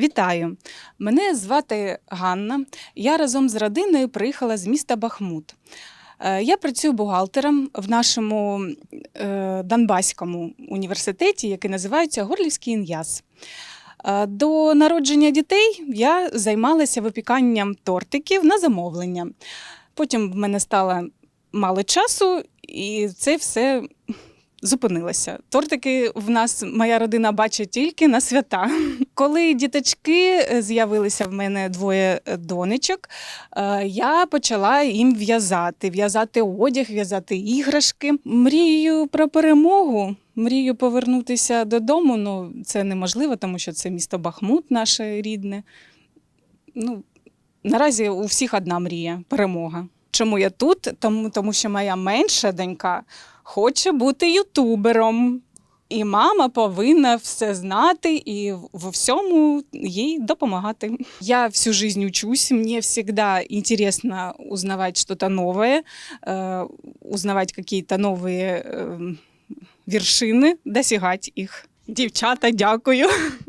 Вітаю! Мене звати Ганна. Я разом з родиною приїхала з міста Бахмут. Е, Я працюю бухгалтером в нашому е, Донбаському університеті, який називається Горлівський ін'яз. Е, До народження дітей я займалася випіканням тортиків на замовлення. Потім в мене стало мало часу, і це все зупинилося. Тортики в нас моя родина бачить тільки на свята. Коли діточки е, з'явилися в мене двоє е, донечок, е, я почала їм в'язати, в'язати одяг, в'язати іграшки. Мрію про перемогу. Мрію повернутися додому. Ну, це неможливо, тому що це місто Бахмут, наше рідне. Ну, наразі у всіх одна мрія перемога. Чому я тут? Тому, тому що моя менша донька хоче бути ютубером. І мама повинна все знати і во всьому їй допомагати. Я всю жизнь учусь, мне всегда интересно узнавать что-то новое, э, узнавать какие-то новые э, вершины, досягать их. Дівчата, дякую. А